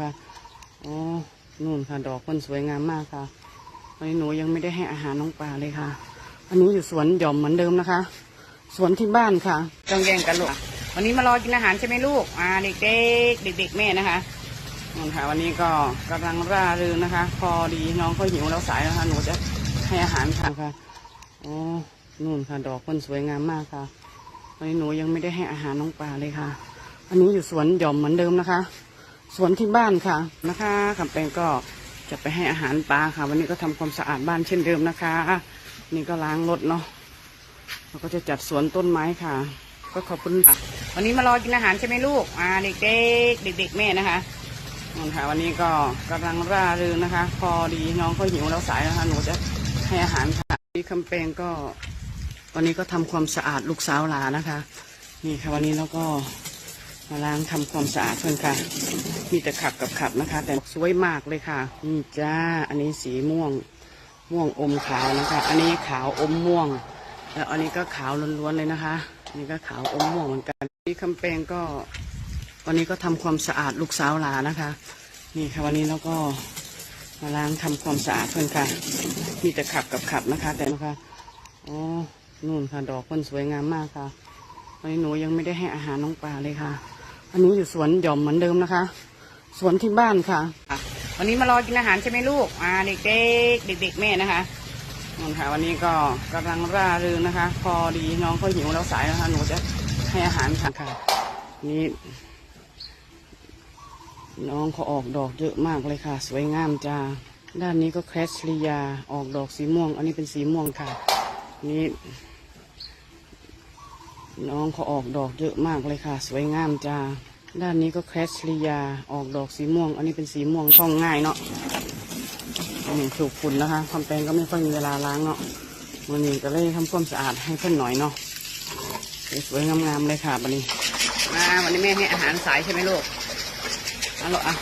ค่ะอ๋อนู่นค่ะดอกมันสวยงามมากค่ะวันนี้หนูยังไม่ได้ให้อาหารน้องปลาเลยค่ะ อันนี้อยู่สวนหย่อมเหมือนเดิมนะคะ สวนที่บ้านค่ะต้องแย่งกันลูกวันนี้มารอกินอาหารใช่ไหมลูก อ่าเด็กๆเด็กๆแม่นะคะนู่นค่ะ วันนี้ก็กำลังร่าเริงนะคะ พอดีน้องเขาหิวแล้วสายแล้วค่ะหนูจะให้อาหารค่ะค่ะอ๋อนู่นค่ะ ดอกมันสวยงามมากค่ะวันนี้หนูยังไม่ได้ให้อาหารน้องปลาเลยค่ะ อันนี้อยู่สวนหย่อมเหมือนเดิมนะคะ สวนที่บ้านค่ะนะคะคำแปงก็จะไปให้อาหารปลาค่ะ วันนี้ก็ทำความสะอาดบ้านเช่นเดิมนะคะ นี่ก็ล้างรถเนาะเราก็จะจัดสวนต้นไม้ค่ะ ก็ขอบคุณค่ะ วันนี้มารอกินอาหารใช่ไหมลูกอ่าเด็กๆเด็ก ๆ แม่นะคะนั่นค่ะ วันนี้ก็กำลังร่าเริงนะคะ พอดีน้องเขาหิวแล้วสายแล้วค่ะหนูจะให้อาหารค่ะนี่คำแปงก็วันนี้ก็ทำความสะอาดลูกสาวหลานะคะ นี่ค่ะวันนี้เราก็ มาล้างทำความสะอาดเพื่อนค่ะ มีแต่ขับกับขับนะคะ แต่สวยมากเลยค่ะนี่จ้า อันนี้สีม่วง ม่วงอมขาวนะคะ อันนี้ขาวอมม่วง แล้วอันนี้ก็ขาวล้วนๆเลยนะคะอันนี้ก็ขาวอมม่วงเหมือนกันนี่คำแปงก็วันนี้ก็ทำความสะอาดลูกสาวหลานะคะ นี่ค่ะวันนี้เราก็มาล้างทำความสะอาดเพื่อนค่ะ มีแต่ขับกับขับนะคะ แต่นะคะอ๋อนู่นค่ะ ดอกมันสวยงามมากค่ะวันนี้หนูยังไม่ได้ให้อาหารน้องปลาเลยค่ะ อันนี้อยู่สวนหย่อมเหมือนเดิมนะคะ สวนที่บ้านค่ะ วันนี้มารอกินอาหารใช่ไหมลูกอ่าเด็กๆเด็กๆแม่นะคะนั่นค่ะ วันนี้ก็กำลังร่าเริงนะคะ พอดีน้องเขาหิวแล้วสายแล้วค่ะหนูจะให้อาหารค่ะค่ะนี่น้องเขาออกดอกเยอะมากเลยค่ะ สวยงามจ้าด้านนี้ก็แคสลียาออกดอกสีม่วง อันนี้เป็นสีม่วงค่ะ นี่ น้องเขาออกดอกเยอะมากเลยค่ะ สวยงามจ้า ด้านนี้ก็แคสลียาออกดอกสีม่วง อันนี้เป็นสีม่วงท่องง่ายเนาะนี่ถูกฝุ่นนะคะความแปลงก็ไม่ค่อยมีเวลาล้างเนาะวันนี้ก็เลยทำความสะอาดให้เพื่อนหน่อยเนาะสวยงามๆเลยค่ะวันนี้มาวันนี้แม่ให้อาหารสายใช่ไหมลูกอาลูกอะ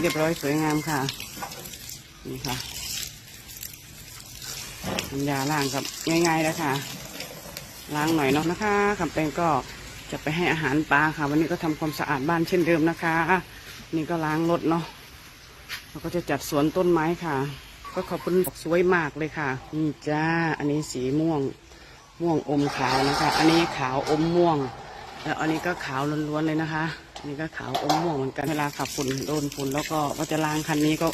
เรียบร้อยสวยงามค่ะ นี่ค่ะยาล้างกับง่ายๆแล้วค่ะ ล้างหน่อยเนาะนะคะคำแปลงก็จะไปให้อาหารปลาค่ะ วันนี้ก็ทำความสะอาดบ้านเช่นเดิมนะคะ นี่ก็ล้างรถเนาะเราก็จะจัดสวนต้นไม้ค่ะ ก็ขอบคุณสวยมากเลยค่ะนี่จ้าอันนี้สีม่วงม่วงอมขาวนะคะ อันนี้ขาวอมม่วงแล้วอันนี้ก็ขาวล้วนๆเลยนะคะอันนี้ก็ขาวอมม่วงเหมือนกันเวลาขับฝุ่นโดนฝุ่นแล้วก็ก็จะล้างคันนี้ก็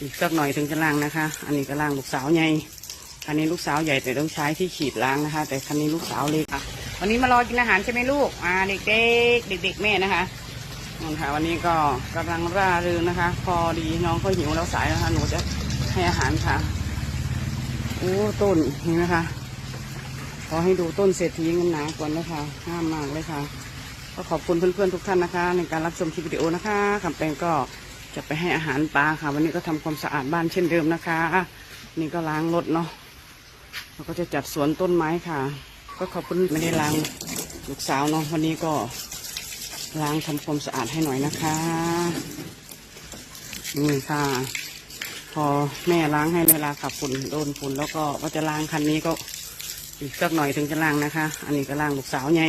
อีกสักหน่อยถึงจะล้างนะคะ อันนี้ก็ล้างลูกสาวใหญ่ คันนี้ลูกสาวใหญ่แต่ต้องใช้ที่ขีดล้างนะคะ แต่คันนี้ลูกสาวเล็กค่ะ วันนี้มารอกินอาหารใช่ไหมลูกอ่าเด็กๆเด็กๆแม่นะคะนั่นค่ะ วันนี้ก็กำลังร่าเริงนะคะ พอดีน้องเขาหิวแล้วสายแล้วค่ะหนูจะให้อาหารค่ะโอ้ต้นนี่นะคะขอให้ดูต้นเศรษฐีเงินหนาก่อนนะคะห้ามมากเลยค่ะ ก็ขอบคุณเพื่อนๆทุกท่านนะคะ ในการรับชมคลิปวิดีโอนะคะคำแปลงก็จะไปให้อาหารปลาค่ะ วันนี้ก็ทำความสะอาดบ้านเช่นเดิมนะคะ นี่ก็ล้างรถเนาะ เราก็จะจัดสวนต้นไม้ค่ะ ก็ขอบคุณไม่ได้ล้างลูกสาวเนาะวันนี้ก็ล้างทำความสะอาดให้หน่อยนะคะนี่ค่ะ พอแม่ล้างให้เวลาขับฝุ่นโดนฝุ่นแล้วก็ก็จะล้างคันนี้ก็อีกสักหน่อยถึงจะล้างนะคะ อันนี้ก็ล้างลูกสาวใหญ่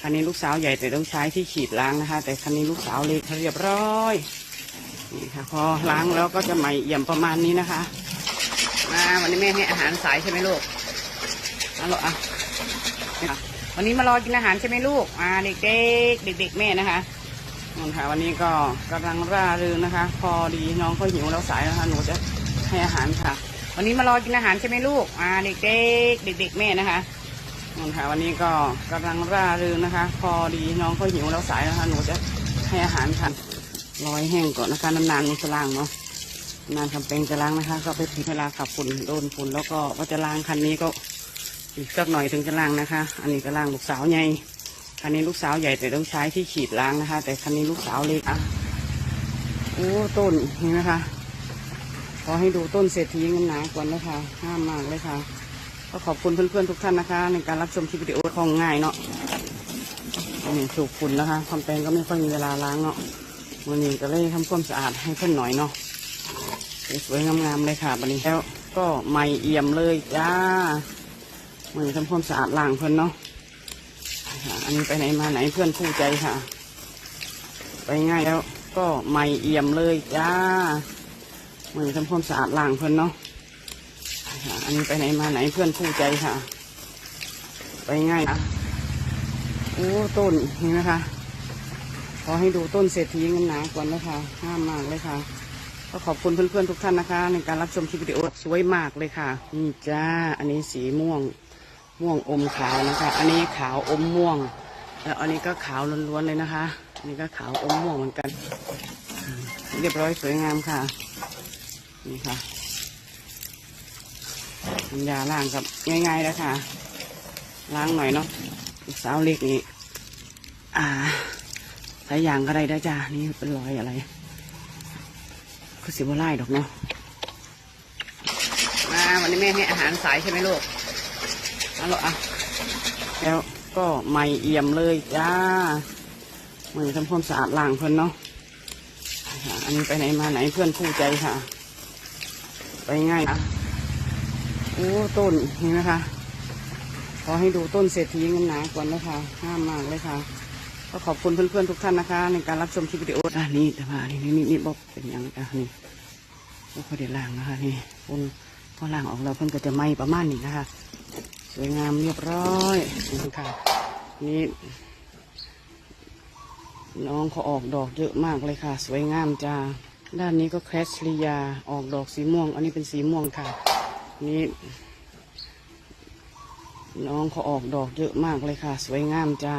คันนี้ลูกสาวใหญ่แต่ต้องใช้ที่ขีดล้างนะคะ แต่คันนี้ลูกสาวเล็กเรียบร้อยนี่ค่ะ พอล้างแล้วก็จะใหม่เอี่ยมประมาณนี้นะคะ มาวันนี้แม่ให้อาหารสายใช่ไหมลูกอาลูกอะค่ะวันนี้มารอกินอาหารใช่ไหมลูกอ่าเด็กๆเด็กๆแม่นะคะนั่นค่ะ วันนี้ก็กำลังร่าเริงนะคะ พอดีน้องเขาหิวแล้วสายแล้วค่ะหนูจะให้อาหารค่ะ วันนี้มารอกินอาหารใช่ไหมลูกอ่าเด็กๆเด็กๆแม่นะคะนั่นค่ะ วันนี้ก็กำลังร่าเริงนะคะ พอดีน้องเขาหิวแล้วสายแล้วค่ะหนูจะให้อาหารค่ะรอยแห้งก่อนนะคะนานๆมันจะล้างเนาะ นานทำเป็นจะล้างนะคะ ก็ไปถึงเวลาขับฝุ่นโดนฝุ่นแล้วก็ก็จะล้างคันนี้ก็อีกสักหน่อยถึงจะล้างนะคะ อันนี้ก็ล้างลูกสาวใหญ่คันนี้ลูกสาวใหญ่แต่ต้องใช้ที่ขีดล้างนะคะ แต่คันนี้ลูกสาวเล็กอะโอ้ต้นนี่นะคะขอให้ดูต้นเศรษฐีเงินหนาก่อนนะคะห้ามมากเลยค่ะ ก็ขอบคุณเพื่อนๆทุกท่านนะคะ ในการรับชมคลิปวิดีโอของง่ายเนาะนี่ถูกฝุ่นนะคะความแปลงก็ไม่ค่อยมีเวลาล้างเนาะวันนี้ก็เลยทำความสะอาดให้เพื่อนหน่อยเนาะ สวยงามๆเลยค่ะบันนี้แล้วก็ใหม่เอี่ยมเลยจ้ามันทำความสะอาดล้างเพื่อนเนาะอันนี้ไปไหนมาไหนเพื่อนคู่ใจค่ะ ไปง่ายแล้วก็ใหม่เอี่ยมเลยจ้ามือทำความสะอาดล้างเพื่อนเนาะค่ะอันนี้ไปไหนมาไหนเพื่อนคู่ใจค่ะ ไปง่ายนะโอ้ต้นนี่นะคะ ขอให้ดูต้นเศรษฐีเงินหนาก่อนนะคะห้ามมากเลยค่ะ ก็ขอบคุณเพื่อนๆทุกท่านนะคะ ในการรับชมคลิปวิดีโอสวยมากเลยค่ะนี่จ้าอันนี้สีม่วงม่วงอมขาวนะคะ อันนี้ขาวอมม่วงแล้วอันนี้ก็ขาวล้วนๆเลยนะคะอันนี้ก็ขาวอมม่วงเหมือนกัน เรียบร้อยสวยงามค่ะนี่ค่ะน้ำยาล้างกับง่ายๆแล้วค่ะ ล้างหน่อยเนาะสาวเล็กนี่อ่าสายยางก็ได้ได้จ้านี่เป็นรอยอะไร คือสิบไล่ดอกเนาะมาวันนี้แม่ให้อาหารสายใช่ไหมลูกเอาลูกอะแล้วก็ใหม่เอี่ยมเลยจ้ามือทำความสะอาดล้างเพื่อนเนาะค่ะอันนี้ไปไหนมาไหนเพื่อนคู่ใจค่ะ ไปง่ายนะโอ้ต้นนี่นะคะ ขอให้ดูต้นเศรษฐีเงินหนาก่อนนะคะห้ามมากเลยค่ะ ก็ขอบคุณเพื่อนๆทุกท่านนะคะ ในการรับชมคลิปวิดีโออะนี่แต่ว่านี่นี่นี่นี่บอกเป็นยังไงอะนี่ก็พอเดี๋ยวล้างนะคะนี่คนพอล้างออกแล้วเพื่อนก็จะไหม้ประมาณนี้นะคะ สวยงามเรียบร้อยนี่ค่ะนี่น้องเขาออกดอกเยอะมากเลยค่ะ สวยงามจ้าด้านนี้ก็แคสลียาออกดอกสีม่วง อันนี้เป็นสีม่วงค่ะ นี่น้องเขาออกดอกเยอะมากเลยค่ะ สวยงามจ้า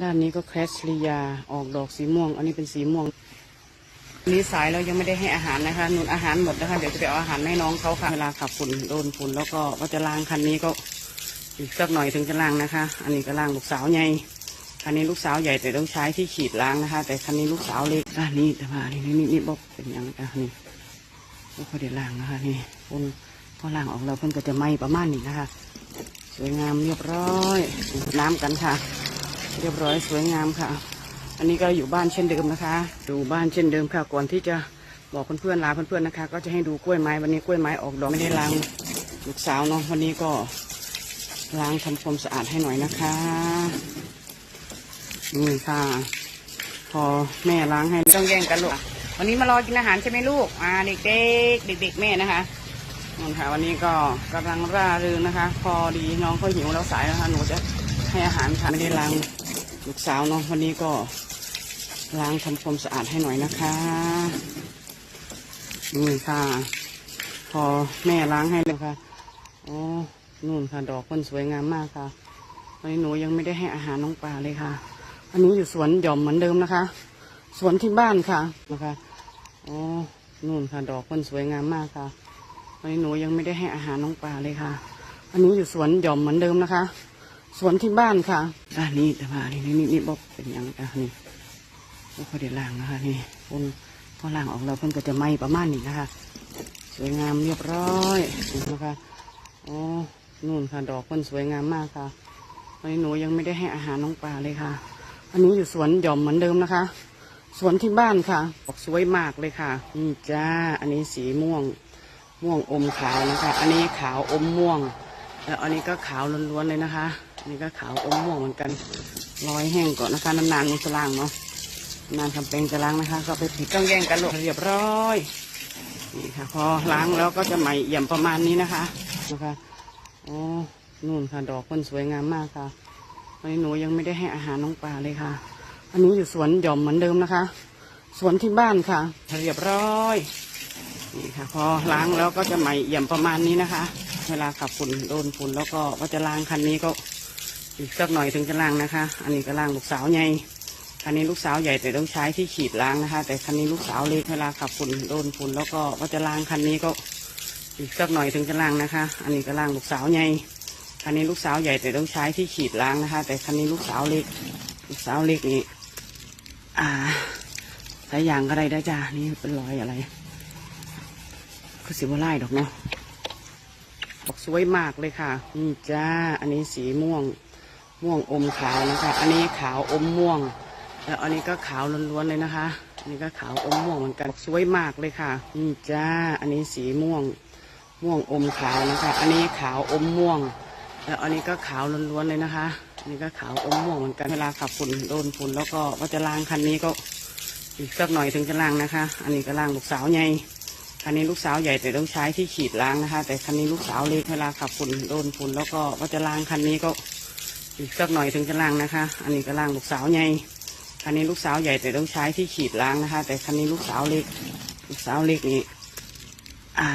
ด้านนี้ก็แคสลียาออกดอกสีม่วง อันนี้เป็นสีม่วงนี้สายเรายังไม่ได้ให้อาหารนะคะนุนอาหารหมดนะคะเดี๋ยวจะไปเอาอาหารให้น้องเขาค่ะเวลาขับฝุ่นโดนฝุ่นแล้วก็ก็จะล้างคันนี้ก็อีกสักหน่อยถึงจะล้างนะคะ อันนี้ก็ล้างลูกสาวใหญ่คันนี้ลูกสาวใหญ่แต่ต้องใช้ที่ขีดล้างนะคะ แต่คันนี้ลูกสาวเล็กอะนี่แต่ว่านี่นี่นี่นี่บอกเป็นยังไงอะนี่ก็เดี๋ยวล้างนะคะนี่คนพอล้างออกแล้วเพิ่นก็จะไหมประมาณนี้นะคะ สวยงามเรียบร้อย น้ำกันค่ะ เรียบร้อยสวยงามค่ะ อันนี้ก็อยู่บ้านเช่นเดิมนะคะ ดูบ้านเช่นเดิมค่ะก่อนที่จะบอกเพื่อนๆลาเพื่อนๆนะคะ ก็จะให้ดูกล้วยไม้วันนี้กล้วยไม้ออกดอกไม่ได้ล้างลูกสาวเนาะวันนี้ก็ล้างทำความสะอาดให้หน่อยนะคะนี่ค่ะ พอแม่ล้างให้ต้องแย่งกันลูกวันนี้มารอกินอาหารใช่ไหมลูกอ่าเด็กๆเด็กๆแม่นะคะนี่ค่ะ วันนี้ก็กำลังร่าเริงนะคะ พอดีน้องเขาหิวแล้วสายนะคะหนูจะ ให้อาหารค่ะไม่ได้ล้างลูกสาวเนาะวันนี้ก็ล้างทำความสะอาดให้หน่อยนะคะนี่ค่ะ พอแม่ล้างให้เลยค่ะโอ๋อนู่นค่ะ ดอกคนสวยงามมากค่ะวันนี้หนูยังไม่ได้ให้อาหารน้องปลาเลยค่ะ อันนี้อยู่สวนหย่อมเหมือนเดิมนะคะ สวนที่บ้านค่ะนะคะโอ๋อนู่นค่ะ ดอกคนสวยงามมากค่ะวันนี้หนูยังไม่ได้ให้อาหารน้องปลาเลยค่ะ อันนี้อยู่สวนหย่อมเหมือนเดิมนะคะ สวนที่บ้านค่ะด้านนี้แต่ว่านี่นี่นี่นี่บอกเป็นยังไงอะนี่ก็พอเดี๋ยวล้างนะคะนี่คนพอล้างออกแล้วเพิ่นก็จะไหมประมาณนี้นะคะ สวยงามเรียบร้อยนะคะโอ๋อนู่นค่ะ ดอกคนสวยงามมากค่ะวันนี้หนูยังไม่ได้ให้อาหารน้องปลาเลยค่ะ อันนี้อยู่สวนหย่อมเหมือนเดิมนะคะ สวนที่บ้านค่ะออกสวยมากเลยค่ะนี่จ้าอันนี้สีม่วงม่วงอมขาวนะคะ อันนี้ขาวอมม่วงแล้วอันนี้ก็ขาวล้วนๆเลยนะคะ นนี้ก็ขาวอมม่วงเหมือนกันร้อยแห้งก่อนนะคะนานๆมันจะล้างเนาะนานทำเป็นจะล้างนะคะ ก็ไปผิดต้องแย่งกันลูกเรียบร้อยนี่ค่ะ พอล้างแล้วก็จะใหม่เอี่ยมประมาณนี้นะคะนะคะอ๋อนู่นค่ะดอกคนสวยงามมากค่ะวันนี้หนูยังไม่ได้ให้อาหารน้องปลาเลยค่ะ อันนี้อยู่สวนหย่อมเหมือนเดิมนะคะ สวนที่บ้านค่ะเรียบร้อยนี่ค่ะ พอล้างแล้วก็จะใหม่เอี่ยมประมาณนี้นะคะ เวลาขับฝุ่นโดนฝุ่นแล้วก็ก็จะล้างคันนี้ก็ อีกสักหน่อยถึงจะล้างนะคะ อันนี้ก็ล้างลูกสาวใหญ่คันนี้ลูกสาวใหญ่แต่ต้องใช้ที่ขีดล้างนะคะ แต่คันนี้ลูกสาวเล็กเวลาขับฝุ่นโดนฝุ่นแล้วก็ก็จะล้างคันนี้ก็อีกสักหน่อยถึงจะล้างนะคะ อันนี้ก็ล้างลูกสาวใหญ่คันนี้ลูกสาวใหญ่แต่ต้องใช้ที่ขีดล้างนะคะ แต่คันนี้ลูกสาวเล็ก ลูกสาวเล็กนี่อ่าสายยางก็ได้ได้จ้านี่เป็นรอยอะไรคือสิบไล่ดอกเนาะออกสวยมากเลยค่ะนี่จ้าอันนี้สีม่วง ม่วงอมขาวนะคะ อันนี้ขาวอมม่วง แล้วอันนี้ก็ขาวล้วนๆเลยนะคะ อันนี้ก็ขาวอมม่วงเหมือนกัน สวยมากเลยค่ะ นี่จ้า อันนี้สีม่วง ม่วงอมขาวนะคะ อันนี้ขาวอมม่วง แล้วอันนี้ก็ขาวล้วนๆเลยนะคะ อันนี้ก็ขาวอมม่วงเหมือนกัน เวลาขับฝุ่นโดนฝุ่นแล้วก็ก็จะล้างคันนี้ก็อีกสักหน่อยถึงจะล้างนะคะ อันนี้ก็ล้างลูกสาวใหญ่คันนี้ลูกสาวใหญ่แต่ต้องใช้ที่ขีดล้างนะคะ แต่คันนี้ลูกสาวเล็กเวลาขับฝุ่นโดนฝุ่นแล้วก็ก็จะล้างคันนี้ก็ อีกสักหน่อยถึงจะล้างนะคะ อันนี้ก็ล้างลูกสาวใหญ่คันนี้ลูกสาวใหญ่แต่ต้องใช้ที่ขีดล้างนะคะ แต่คันนี้ลูกสาวเล็ก ลูกสาวเล็กนี่อ่า